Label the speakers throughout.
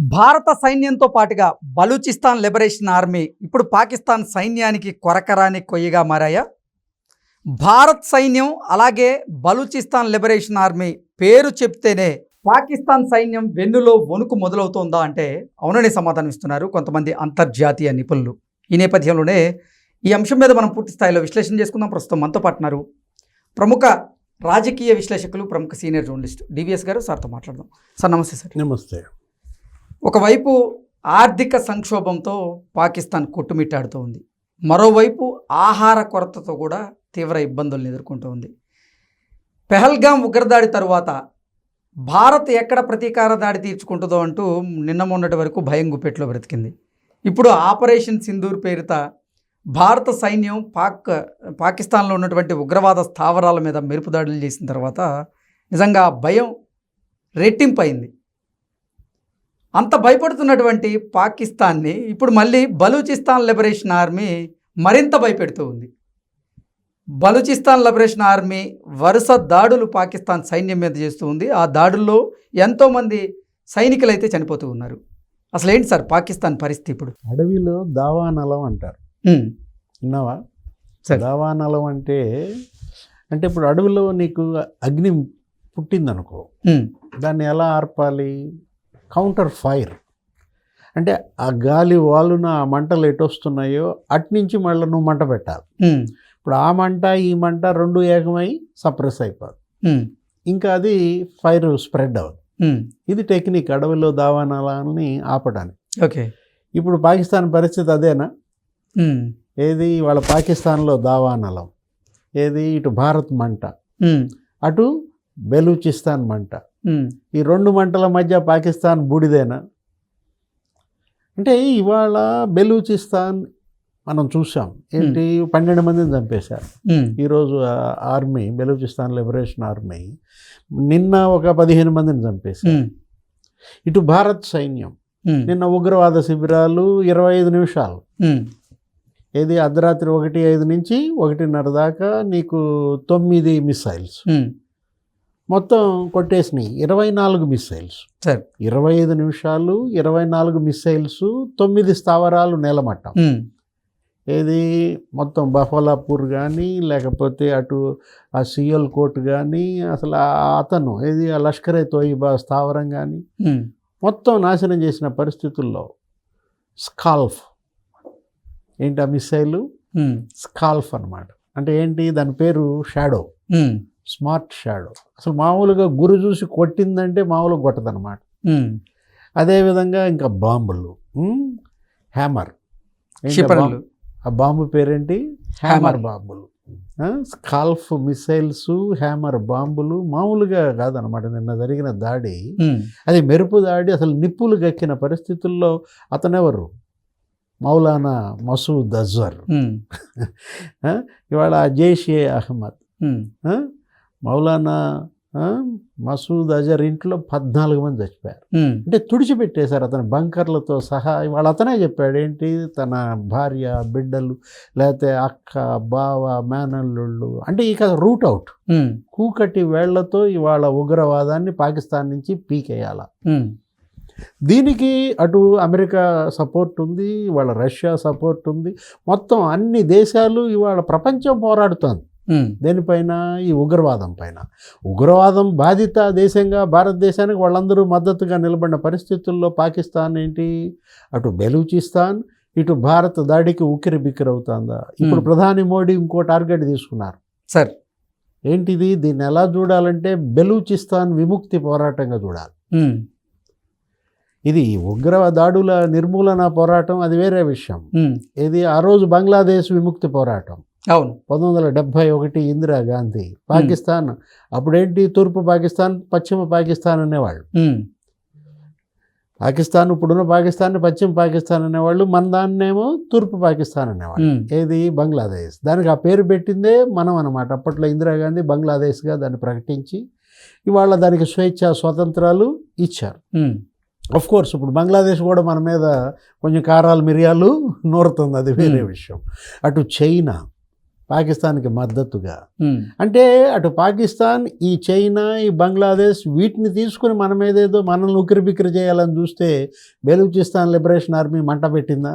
Speaker 1: భారత సైన్యంతో పాటుగా బలూచిస్తాన్ లిబరేషన్ ఆర్మీ ఇప్పుడు పాకిస్తాన్ సైన్యానికి కొరకరాని కొయ్యగా మారాయా? భారత్ సైన్యం అలాగే బలూచిస్తాన్ లిబరేషన్ ఆర్మీ పేరు చెప్తేనే పాకిస్తాన్ సైన్యం వెన్నులో వణుకు మొదలవుతోందా అంటే అవునని సమాధానం ఇస్తున్నారు కొంతమంది అంతర్జాతీయ నిపుణులు. ఈ నేపథ్యంలోనే ఈ అంశం మీద మనం పూర్తి స్థాయిలో విశ్లేషణ చేసుకుందాం. ప్రస్తుతం మనతో పాటున్నారు ప్రముఖ రాజకీయ విశ్లేషకులు ప్రముఖ సీనియర్ జర్నలిస్ట్ డివిఎస్ గారు. సార్తో మాట్లాడదాం. సార్ నమస్తే సార్.
Speaker 2: నమస్తే.
Speaker 1: ఒకవైపు ఆర్థిక సంక్షోభంతో పాకిస్తాన్ కొట్టుమిట్టాడుతూ ఉంది. మరోవైపు ఆహార కొరతతో కూడా తీవ్ర ఇబ్బందులను ఎదుర్కొంటూ ఉంది. పెహల్గాం ఉగ్రదాడి తరువాత భారత్ ఎక్కడ ప్రతీకార దాడి తీర్చుకుంటుందో అంటూ నిన్న మొన్నటి వరకు భయం గుప్పెట్లో బ్రతికింది. ఇప్పుడు ఆపరేషన్ సింధూర్ పేరిత భారత సైన్యం పాక్ పాకిస్తాన్లో ఉన్నటువంటి ఉగ్రవాద స్థావరాల మీద మెరుపు దాడులు చేసిన తర్వాత నిజంగా భయం భయం రెట్టింపైంది అంత భయపడుతున్నటువంటి పాకిస్తాన్ని ఇప్పుడు మళ్ళీ బలూచిస్తాన్ లిబరేషన్ ఆర్మీ మరింత భయపెడుతూ ఉంది. బలూచిస్తాన్ లిబరేషన్ ఆర్మీ వరుస దాడులు పాకిస్తాన్ సైన్యం మీద చేస్తూ ఉంది. ఆ దాడుల్లో ఎంతోమంది సైనికులు అయితే చనిపోతూ ఉన్నారు. అసలు ఏంటి సార్ పాకిస్తాన్ పరిస్థితి ఇప్పుడు?
Speaker 2: అడవిలో దావానలం అంటారు. విన్నావా. దావానలం అంటే అంటే ఇప్పుడు అడవిలో నీకు అగ్ని పుట్టిందనుకో దాన్ని ఎలా ఆర్పాలి? Counter fire. అంటే ఆ గాలి వాలున ఆ మంటలు ఎటు వస్తున్నాయో అట్నుంచి మళ్ళీ నువ్వు మంట పెట్టాలి. ఇప్పుడు ఆ మంట ఈ మంట రెండు ఏకమై సప్రెస్ అయిపోదు. ఇంకా అది ఫైర్ స్ప్రెడ్ అవ్వదు. ఇది టెక్నిక్ అడవిలో దావానలాన్ని ఆపడానికి.
Speaker 1: ఓకే.
Speaker 2: ఇప్పుడు పాకిస్తాన్ పరిస్థితి అదేనా? ఏది వాళ్ళ పాకిస్తాన్లో దావానలం. ఏది ఇటు భారత్ మంట. అటు బెలూచిస్తాన్ మంట. ఈ రెండు మంటల మధ్య పాకిస్తాన్ బూడిదేనా? అంటే ఇవాళ బెలూచిస్తాన్ మనం చూసాం. ఏంటి? పన్నెండు మందిని చంపేశారు. ఈరోజు ఆర్మీ బెలూచిస్తాన్ లిబరేషన్ ఆర్మీ నిన్న ఒక పదిహేను మందిని చంపేశారు. ఇటు భారత్ సైన్యం నిన్న ఉగ్రవాద శిబిరాలు ఇరవై ఐదు నిమిషాలు. ఏది? అర్ధరాత్రి ఒకటి ఐదు నుంచి ఒకటిన్నర దాకా నీకు తొమ్మిది మిసైల్స్ మొత్తం కొట్టేసినాయి. ఇరవై నాలుగు మిసైల్స్
Speaker 1: సరే.
Speaker 2: ఇరవై ఐదు నిమిషాలు ఇరవై నాలుగు మిసైల్స్ తొమ్మిది స్థావరాలు నేలమట్టం. ఏది? మొత్తం బఫలాపూర్ కానీ లేకపోతే అటు ఆ సియల్ కోట్ కానీ అసలు అతను ఏది? ఆ లష్కరే తోయిబా స్థావరం కానీ మొత్తం నాశనం చేసిన పరిస్థితుల్లో స్కాల్ఫ్. ఏంటి ఆ
Speaker 1: ఉమ్,
Speaker 2: స్కాల్ఫ్ అన్నమాట. అంటే ఏంటి? దాని పేరు షాడో. Smart shadow. అసలు మామూలుగా గురి చూసి కొట్టిందంటే మామూలుగా కొట్టదనమాట అదేవిధంగా ఇంకా బాంబులు. హ్యామర్. ఆ బాంబు? పేరేంటి? హ్యామర్. బాంబులు. స్కాల్ఫ్ మిసైల్స్ హ్యామర్ బాంబులు మామూలుగా కాదనమాట నిన్న జరిగిన దాడి. అది మెరుపు దాడి అసలు నిప్పులు గక్కిన పరిస్థితుల్లో అతనెవరు? మౌలానా మసూద్ అజర్ ఇవాళ జైషే అహ్మద్. మౌలానా మసూద్ అజర్ ఇంట్లో పద్నాలుగు మంది చచ్చిపోయారు. అంటే తుడిచిపెట్టేశారు అతని బంకర్లతో సహా ఇవాళ అతనే చెప్పాడు ఏంటి తన భార్య బిడ్డలు లేకపోతే అక్క బావ మేనల్లుళ్ళు అంటే ఇక రూట్ అవుట్. కూకటి వేళ్ళతో ఇవాళ ఉగ్రవాదాన్ని పాకిస్తాన్ నుంచి పీకేయాల. దీనికి అటు అమెరికా సపోర్ట్ ఉంది ఇవాళ రష్యా సపోర్ట్ ఉంది. మొత్తం అన్ని దేశాలు ఇవాళ ప్రపంచం పోరాడుతోంది. దేనిపైన? ఈ ఉగ్రవాదం పైన. ఉగ్రవాదం బాధిత దేశంగా భారతదేశానికి వాళ్ళందరూ మద్దతుగా నిలబడిన పరిస్థితుల్లో పాకిస్తాన్ ఏంటి? అటు బెలూచిస్తాన్ ఇటు భారత్ దాడికి ఉక్కిరి బిక్కిరి అవుతుందా? ఇప్పుడు. ప్రధాని మోడీ ఇంకో టార్గెట్ తీసుకున్నారు.
Speaker 1: సార్.
Speaker 2: ఏంటిది? దీన్ని ఎలా చూడాలంటే బెలూచిస్తాన్ విముక్తి పోరాటంగా చూడాలి. ఇది ఉగ్ర దాడుల నిర్మూలన పోరాటం అది వేరే విషయం. ఇది ఆ రోజు బంగ్లాదేశ్ విముక్తి పోరాటం.
Speaker 1: అవును.
Speaker 2: పంతొమ్మిది వందల డెబ్భై ఒకటి ఇందిరాగాంధీ పాకిస్తాన్ అప్పుడేంటి తూర్పు పాకిస్తాన్ పశ్చిమ పాకిస్తాన్ అనేవాళ్ళు? పాకిస్తాన్ ఇప్పుడున్న పాకిస్తాన్ పశ్చిమ పాకిస్తాన్ అనేవాళ్ళు మన దాన్నేమో తూర్పు పాకిస్తాన్ అనేవాళ్ళు. ఏది? బంగ్లాదేశ్. దానికి ఆ పేరు పెట్టిందే మనం అనమాట అప్పట్లో ఇందిరాగాంధీ బంగ్లాదేశ్గా దాన్ని ప్రకటించి ఇవాళ దానికి స్వేచ్ఛ స్వాతంత్రాలు ఇచ్చారు. అఫ్ కోర్స్ ఇప్పుడు బంగ్లాదేశ్ కూడా మన మీద కొంచెం కారాలు మిరియాలు నూరుతుంది. అది వేరే. విషయం. అటు చైనా పాకిస్తాన్కి మద్దతుగా. అంటే అటు పాకిస్తాన్ ఈ చైనా ఈ బంగ్లాదేశ్ వీటిని తీసుకుని మనం ఏదేదో మనల్ని ఉక్కిరి బిక్కిరి చేయాలని చూస్తే బెలూచిస్తాన్ లిబరేషన్ ఆర్మీ మంట పెట్టిందా?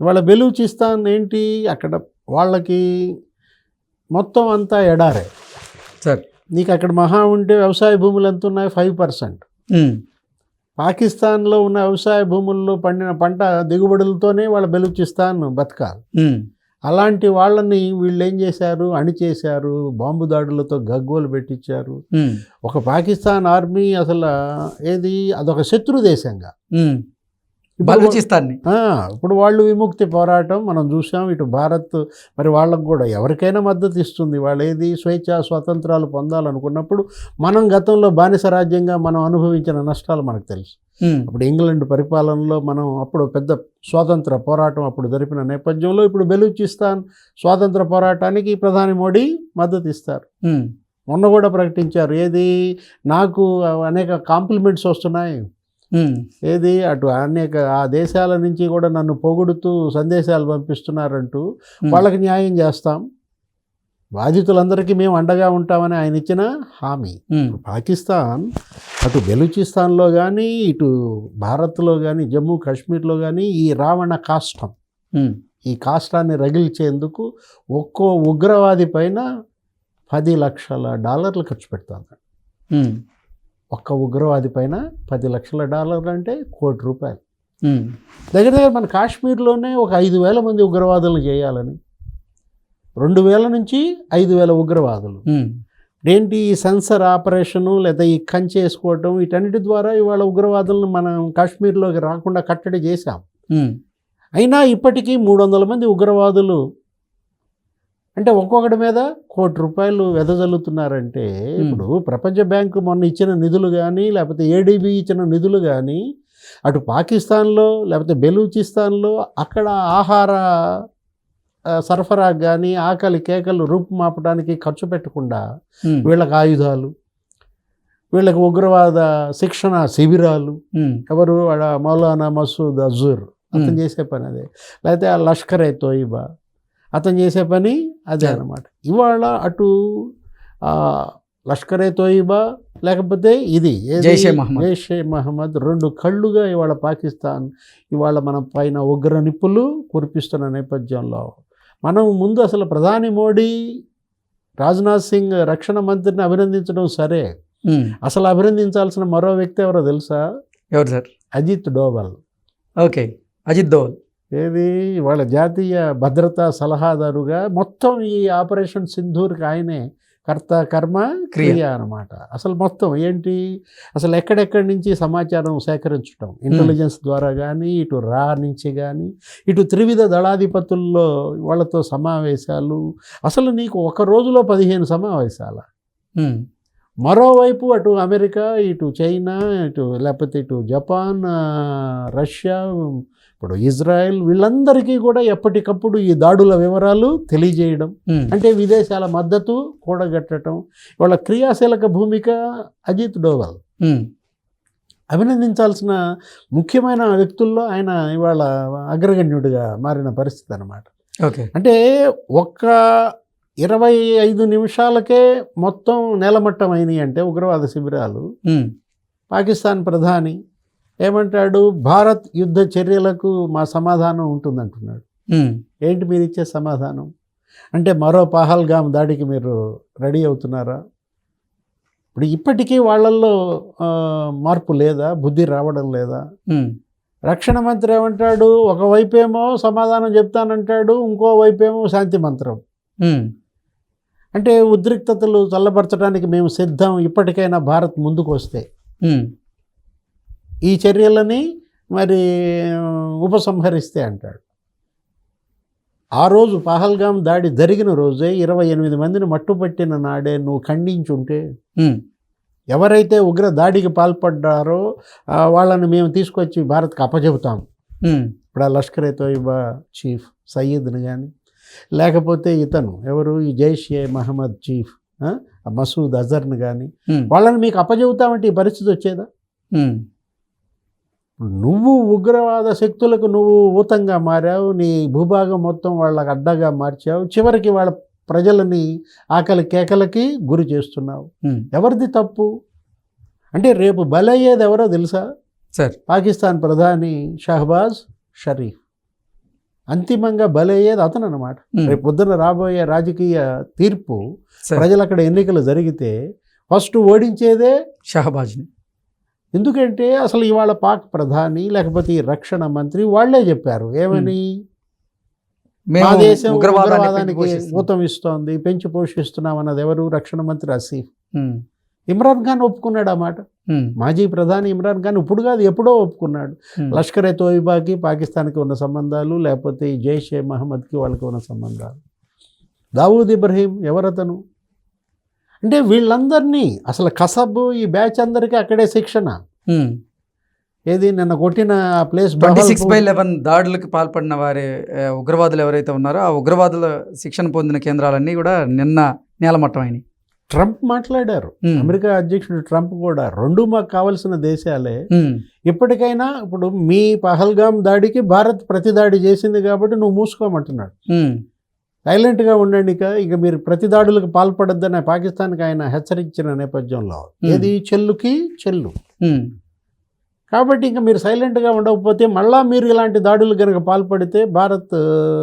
Speaker 2: ఇవాళ బెలూచిస్తాన్ ఏంటి? అక్కడ వాళ్ళకి మొత్తం అంతా ఎడారే.
Speaker 1: సార్.
Speaker 2: నీకు అక్కడ మహా ఉంటే వ్యవసాయ భూములు ఎంత ఉన్నాయి? Five percent. పాకిస్తాన్లో ఉన్న వ్యవసాయ భూముల్లో పండిన పంట దిగుబడులతోనే వాళ్ళ బెలూచిస్తాన్ బతకాలి. అలాంటి వాళ్ళని వీళ్ళు ఏం చేశారు? అణిచేశారు. బాంబు దాడులతో గగ్గోలు పెట్టించారు. ఒక పాకిస్తాన్ ఆర్మీ అసలు ఏది? అదొక శత్రు దేశంగా. ఇప్పుడు
Speaker 1: బలూచిస్తాన్ని
Speaker 2: ఆ, ఇప్పుడు వాళ్ళు విముక్తి పోరాటం మనం చూసాం. ఇటు భారత్ మరి వాళ్ళకు కూడా ఎవరికైనా మద్దతు ఇస్తుంది. వాళ్ళు ఏది స్వేచ్ఛ స్వాతంత్రాలు పొందాలనుకున్నప్పుడు మనం గతంలో బానిస రాజ్యంగా మనం అనుభవించిన నష్టాలు మనకు తెలుసు. అప్పుడు ఇంగ్లాండ్ పరిపాలనలో మనం అప్పుడు పెద్ద స్వాతంత్ర పోరాటం అప్పుడు జరిపిన నేపథ్యంలో ఇప్పుడు బెలూచిస్తాన్ స్వాతంత్ర పోరాటానికి ప్రధాని మోడీ మద్దతు ఇస్తారు. మొన్న కూడా ప్రకటించారు. ఏది? నాకు అనేక కాంప్లిమెంట్స్ వస్తున్నాయి. ఏది? అటు అనేక ఆ దేశాల నుంచి కూడా నన్ను పొగుడుతూ సందేశాలు పంపిస్తున్నారంటూ. వాళ్ళకి న్యాయం చేస్తాం. బాధితులందరికీ మేము అండగా ఉంటామని ఆయన ఇచ్చిన హామీ. పాకిస్తాన్ అటు బెలూచిస్తాన్లో కానీ ఇటు భారత్లో కానీ జమ్మూ కాశ్మీర్లో కానీ ఈ రావణ కాష్టం ఈ కాష్టాన్ని రగిల్చేందుకు ఒక్కో ఉగ్రవాది పైన పది లక్షల డాలర్లు ఖర్చు పెడుతుంది.
Speaker 1: ఉమ్,
Speaker 2: ఒక్క ఉగ్రవాది పైన పది లక్షల డాలర్లు అంటే కోటి రూపాయలు. దగ్గర దగ్గర మన కాశ్మీర్లోనే ఒక ఐదు వేల మంది ఉగ్రవాదులను చేయాలని. రెండు వేల నుంచి ఐదు వేల ఉగ్రవాదులు. ఏంటి ఈ సెన్సర్ ఆపరేషను లేదా ఈ కంచె వేసుకోవటం వీటన్నిటి ద్వారా ఇవాళ ఉగ్రవాదులను మనం కాశ్మీర్లోకి రాకుండా కట్టడి చేశాం. అయినా ఇప్పటికీ మూడు వందల మంది ఉగ్రవాదులు అంటే ఒక్కొక్కటి మీద కోటి రూపాయలు వెదజల్లుతున్నారంటే ఇప్పుడు ప్రపంచ బ్యాంకు మొన్న ఇచ్చిన నిధులు కానీ లేకపోతే ఏడీబీ ఇచ్చిన నిధులు కానీ అటు పాకిస్తాన్లో లేకపోతే బెలూచిస్తాన్లో అక్కడ ఆహార సరఫరా కానీ ఆకలి కేకలు రూపుమాపడానికి ఖర్చు పెట్టకుండా వీళ్ళకి ఆయుధాలు వీళ్ళకి ఉగ్రవాద శిక్షణ శిబిరాలు ఎవరు ఆడ మౌలానా మసూద్ అజూర్ అతను. చేసే పని అదే లేకపోతే ఆ లష్కర్ తోయిబా అతను చేసే పని అదే. అనమాట ఇవాళ అటు లష్కర్ తోయిబా లేకపోతే ఇది?
Speaker 1: జైషే మహమ్మద్.
Speaker 2: జైషే మహమ్మద్ రెండు కళ్ళుగా ఇవాళ పాకిస్తాన్ ఇవాళ మన పైన ఉగ్ర నిప్పులు కురిపిస్తున్న నేపథ్యంలో మనం ముందు అసలు ప్రధాని మోడీ రాజ్నాథ్ సింగ్ రక్షణ మంత్రిని అభినందించడం సరే. అసలు అభినందించాల్సిన మరో వ్యక్తి ఎవరో తెలుసా?
Speaker 1: ఎవరు సార్?
Speaker 2: అజిత్ డోవల్.
Speaker 1: ఓకే. అజిత్ దోవల్
Speaker 2: ఏది? వాళ్ళ జాతీయ భద్రతా సలహాదారుగా మొత్తం ఈ ఆపరేషన్ సింధూర్కి ఆయనే కర్త కర్మ
Speaker 1: క్రియ.
Speaker 2: అనమాట అసలు మొత్తం ఏంటి? అసలు ఎక్కడెక్కడి నుంచి సమాచారం సేకరించడం ఇంటెలిజెన్స్ ద్వారా కానీ ఇటు రా నుంచి కానీ ఇటు త్రివిధ దళాధిపతుల్లో వాళ్ళతో సమావేశాలు. అసలు నీకు ఒక రోజులో పదిహేను సమావేశాల? మరోవైపు అటు అమెరికా ఇటు చైనా ఇటు లేకపోతే ఇటు జపాన్ రష్యా ఇప్పుడు ఇజ్రాయెల్ వీళ్ళందరికీ కూడా ఎప్పటికప్పుడు ఈ దాడుల వివరాలు తెలియజేయడం అంటే విదేశాల మద్దతు కూడగట్టడం వాళ్ళ క్రియాశీలక భూమిక అజిత్ డోవల్. అభినందించాల్సిన ముఖ్యమైన వ్యక్తుల్లో ఆయన ఇవాళ అగ్రగణ్యుడిగా మారిన పరిస్థితి అన్నమాట.
Speaker 1: ఓకే.
Speaker 2: అంటే ఒక్క ఇరవై ఐదు నిమిషాలకే మొత్తం నేలమట్టం అయినాయి అంటే ఉగ్రవాద శిబిరాలు. పాకిస్తాన్ ప్రధాని ఏమంటాడు? భారత్ యుద్ధ చర్యలకు మా సమాధానం ఉంటుందంటున్నాడు. ఏంటి మీరు ఇచ్చే సమాధానం? అంటే మరో పహల్గామ్ దాడికి మీరు రెడీ అవుతున్నారా? ఇప్పుడు ఇప్పటికీ వాళ్ళల్లో మార్పు లేదా? బుద్ధి రావడం లేదా? రక్షణ మంత్రి ఏమంటాడు? ఒకవైపేమో సమాధానం చెప్తానంటాడు ఇంకోవైపేమో శాంతి మంత్రం. అంటే ఉద్రిక్తతలు చల్లబరచడానికి మేము సిద్ధం ఇప్పటికైనా భారత్ ముందుకు వస్తే. ఈ చర్యలని మరి ఉపసంహరిస్తే అంటాడు. ఆ రోజు పహల్గాం దాడి జరిగిన రోజే ఇరవై ఎనిమిది మందిని మట్టుపట్టిన నాడే నువ్వు ఖండించుంటే ఎవరైతే ఉగ్ర దాడికి పాల్పడ్డారో వాళ్ళని మేము తీసుకొచ్చి భారత్కి అప్పచెబుతాం ఇప్పుడు ఆ లష్కర్ ఏ తోయిబా చీఫ్ సయ్యద్ని కానీ లేకపోతే ఇతను ఎవరు? ఈ జైష్ ఏ మహమ్మద్ చీఫ్ మసూద్ అజర్ని కానీ వాళ్ళని మీకు అప్పచెబుతామంటే ఈ పరిస్థితి వచ్చేదా? నువ్వు ఉగ్రవాద శక్తులకు నువ్వు ఊతంగా మారావు నీ భూభాగం మొత్తం వాళ్ళకి అడ్డగా మార్చావు చివరికి వాళ్ళ ప్రజలని ఆకలి కేకలకి గురి చేస్తున్నావు. ఎవరిది తప్పు? అంటే రేపు బలయ్యేది ఎవరో తెలుసా?
Speaker 1: సార్.
Speaker 2: పాకిస్తాన్ ప్రధాని షహబాజ్ షరీఫ్. అంతిమంగా బలయ్యేది అతను అనమాట రేపు పొద్దున రాబోయే రాజకీయ తీర్పు ప్రజలు అక్కడ ఎన్నికలు జరిగితే ఫస్ట్ ఓడించేదే
Speaker 1: షహబాజ్ని
Speaker 2: ఎందుకంటే అసలు ఇవాళ పాక్ ప్రధాని లేకపోతే ఈ రక్షణ మంత్రి వాళ్ళే చెప్పారు. ఏమని? మా దేశం ఉగ్రవాదానికి. ఊతం ఇస్తోంది పెంచి పోషిస్తున్నాం అన్నది ఎవరు? రక్షణ మంత్రి అసీఫ్. ఇమ్రాన్ ఖాన్ ఒప్పుకున్నాడు ఆ మాట. మాజీ ప్రధాని ఇమ్రాన్ ఖాన్ ఇప్పుడు కాదు ఎప్పుడో ఒప్పుకున్నాడు. లష్కర్ ఏ తోయిబాకి పాకిస్తాన్కి ఉన్న సంబంధాలు లేకపోతే జైష్ ఏ మహమ్మద్కి వాళ్ళకి ఉన్న సంబంధాలు. దావూద్ ఇబ్రహీం ఎవరతను? అంటే వీళ్ళందరినీ అసలు కసబ్ ఈ బ్యాచ్ అందరికీ అక్కడే శిక్షణ. ఏది నిన్న కొట్టిన ఆ place
Speaker 1: twenty six by. Eleven దాడులకు పాల్పడిన వారి ఉగ్రవాదులు ఎవరైతే ఉన్నారో ఆ ఉగ్రవాదుల శిక్షణ పొందిన కేంద్రాలన్నీ కూడా నిన్న నేలమట్టమైనవి
Speaker 2: ట్రంప్ మాట్లాడారు. అమెరికా అధ్యక్షుడు ట్రంప్ కూడా రెండు మాకు కావలసిన దేశాలే. ఇప్పటికైనా ఇప్పుడు మీ పహల్గాం దాడికి భారత్ ప్రతి దాడి చేసింది కాబట్టి నువ్వు మూసుకోమంటున్నాడు. సైలెంట్గా ఉండండి ఇక ఇక మీరు ప్రతి దాడులకు పాల్పడొద్దని పాకిస్తాన్కి ఆయన హెచ్చరించిన నేపథ్యంలో. ఏది? చెల్లుకి చెల్లు. కాబట్టి ఇంకా మీరు సైలెంట్గా ఉండకపోతే మళ్ళా మీరు ఇలాంటి దాడులు కనుక పాల్పడితే భారత్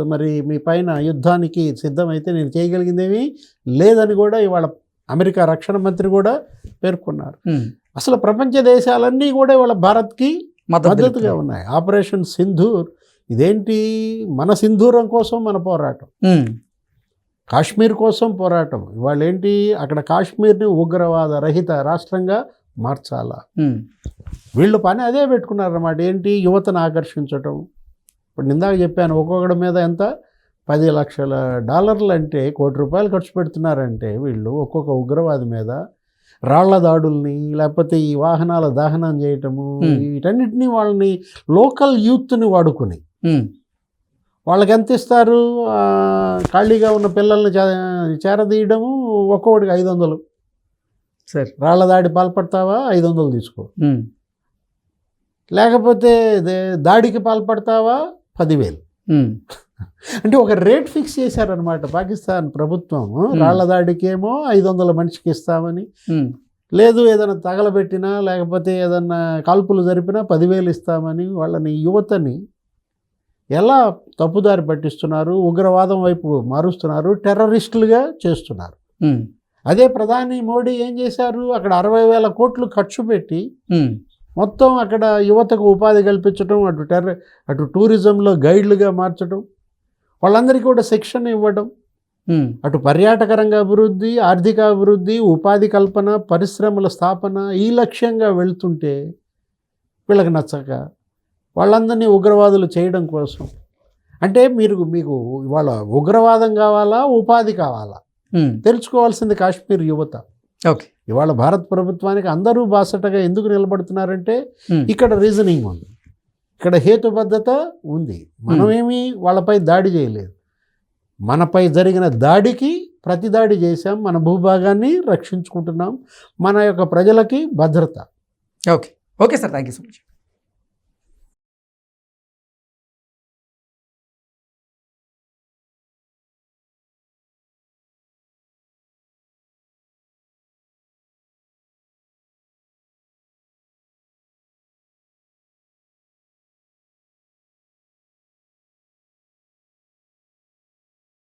Speaker 2: మరి మీ పైన యుద్ధానికి సిద్ధమైతే నేను చేయగలిగిందేమీ లేదని కూడా ఇవాళ అమెరికా రక్షణ మంత్రి కూడా పేర్కొన్నారు. అసలు ప్రపంచ దేశాలన్నీ కూడా ఇవాళ భారత్కి
Speaker 1: మద్దతు
Speaker 2: మద్దతుగా. ఉన్నాయి. ఆపరేషన్ సింధూర్ ఇదేంటి? మన సింధూరం కోసం మన పోరాటం. కాశ్మీర్ కోసం పోరాటం. ఇవాళ ఏంటి? అక్కడ కాశ్మీర్ని ఉగ్రవాద రహిత రాష్ట్రంగా మార్చాలా? వీళ్ళు పని అదే పెట్టుకున్నారన్నమాట. ఏంటి? యువతను ఆకర్షించటం. ఇప్పుడు ఇందాక చెప్పాను ఒక్కొక్కడి మీద ఎంత? పది లక్షల డాలర్లు అంటే కోటి రూపాయలు ఖర్చు పెడుతున్నారంటే వీళ్ళు ఒక్కొక్క ఉగ్రవాది మీద రాళ్ళ దాడుల్ని లేకపోతే ఈ వాహనాల దహనం చేయటము. వీటన్నిటినీ వాళ్ళని లోకల్ యూత్ని వాడుకుని వాళ్ళకి ఎంత ఇస్తారు? ఖాళీగా ఉన్న పిల్లల్ని చేరదీయడము ఒక్కొక్కడికి ఐదు వందలు.
Speaker 1: సరే.
Speaker 2: రాళ్ళ దాడి పాల్పడతావా? ఐదు వందలు తీసుకో. లేకపోతే దాడికి పాల్పడతావా? పదివేలు. అంటే ఒక రేట్ ఫిక్స్ చేశారనమాట పాకిస్తాన్ ప్రభుత్వం. రాళ్ళ దాడికి ఏమో ఐదు వందల మనిషికి ఇస్తామని.
Speaker 1: ఉమ్,
Speaker 2: లేదు ఏదైనా తగలబెట్టినా లేకపోతే ఏదన్నా కాల్పులు జరిపినా పదివేలు ఇస్తామని వాళ్ళని యువతని ఎలా తప్పుదారి పట్టిస్తున్నారు ఉగ్రవాదం వైపు మారుస్తున్నారు టెర్రరిస్టులుగా చేస్తున్నారు.
Speaker 1: ఉమ్,
Speaker 2: అదే ప్రధాని మోడీ ఏం చేశారు అక్కడ అరవై వేల కోట్లు ఖర్చు పెట్టి మొత్తం అక్కడ యువతకు ఉపాధి కల్పించడం అటు టెర్ర అటు టూరిజంలో గైడ్లుగా మార్చడం వాళ్ళందరికీ కూడా శిక్షణ ఇవ్వడం. అటు పర్యాటక రంగ అభివృద్ధి ఆర్థిక అభివృద్ధి ఉపాధి కల్పన పరిశ్రమల స్థాపన ఈ లక్ష్యంగా వెళ్తుంటే వీళ్ళకి నచ్చక వాళ్ళందరినీ ఉగ్రవాదులు చేయడం కోసం. అంటే మీరు మీకు ఇవాళ ఉగ్రవాదం కావాలా ఉపాధి కావాలా? తెలుసుకోవాల్సింది కాశ్మీర్ యువత.
Speaker 1: ఓకే.
Speaker 2: ఇవాళ భారత ప్రభుత్వానికి అందరూ బాసటగా ఎందుకు నిలబడుతున్నారంటే ఇక్కడ రీజనింగ్ ఉంది. ఇక్కడ హేతుబద్ధత ఉంది. మనమేమి వాళ్ళపై దాడి చేయలేదు. మనపై జరిగిన దాడికి ప్రతి దాడి చేసాం మన భూభాగాన్ని రక్షించుకుంటున్నాం. మన యొక్క ప్రజలకి భద్రత.
Speaker 1: Okay. Okay sir. Thank you so much.